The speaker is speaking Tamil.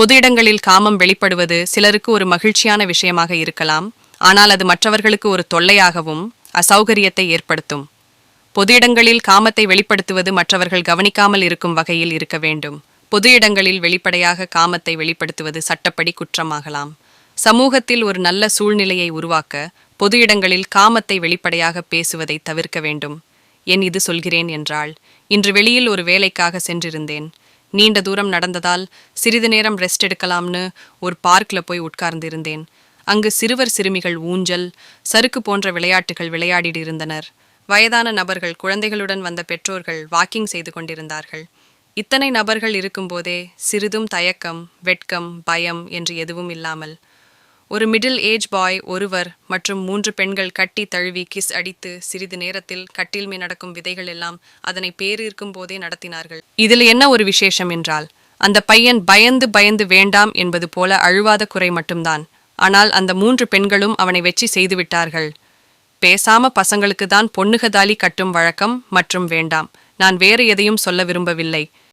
பொது இடங்களில் காமம் வெளிப்படுவது சிலருக்கு ஒரு மகிழ்ச்சியான விஷயமாக இருக்கலாம். ஆனால் அது மற்றவர்களுக்கு ஒரு தொல்லையாகவும் அசௌகரியத்தை ஏற்படுத்தும். பொது இடங்களில் காமத்தை வெளிப்படுத்துவது மற்றவர்கள் கவனிக்காமல் இருக்கும் வகையில் இருக்க வேண்டும். பொது இடங்களில் வெளிப்படையாக காமத்தை வெளிப்படுத்துவது சட்டப்படி குற்றமாகலாம். சமூகத்தில் ஒரு நல்ல சூழ்நிலையை உருவாக்க பொது இடங்களில் காமத்தை வெளிப்படையாக பேசுவதை தவிர்க்க வேண்டும். என் இது சொல்கிறேன் என்றால் இன்று வெளியில் ஒரு வேலைக்காக சென்றிருந்தேன். நீண்ட தூரம் நடந்ததால் சிறிது நேரம் ரெஸ்ட் எடுக்கலாம்னு ஒரு பார்க்ல போய் உட்கார்ந்திருந்தேன். அங்கு சிறுவர் சிறுமிகள் ஊஞ்சல் சறுக்கு போன்ற விளையாட்டுகள் விளையாடிட்டு இருந்தனர் வயதான நபர்கள் குழந்தைகளுடன் வந்த பெற்றோர்கள் வாக்கிங் செய்து கொண்டிருந்தார்கள். இத்தனை நபர்கள் இருக்கும்போதே சிறிதும் தயக்கம் வெட்கம் பயம் என்று எதுவும் இல்லாமல் ஒரு மிடில் ஏஜ் பாய் ஒருவர் மற்றும் மூன்று பெண்கள் கட்டி தழுவி கிஸ் அடித்து சிறிது நேரத்தில் கட்டில் மேல் நடக்கும் விதைகள் எல்லாம் அதனை பேரிருக்கும் போதே நடத்தினார்கள். இதில் என்ன ஒரு விசேஷம் என்றால் அந்த பையன் பயந்து பயந்து வேண்டாம் என்பது போல அழுவாத குறை மட்டும்தான். ஆனால் அந்த மூன்று பெண்களும் அவனை வெற்றி செய்துவிட்டார்கள் பேசாம பசங்களுக்கு தான் பொண்ணுகதாலி கட்டும் வழக்கம் மற்றும் வேண்டாம். நான் வேறு எதையும் சொல்ல விரும்பவில்லை.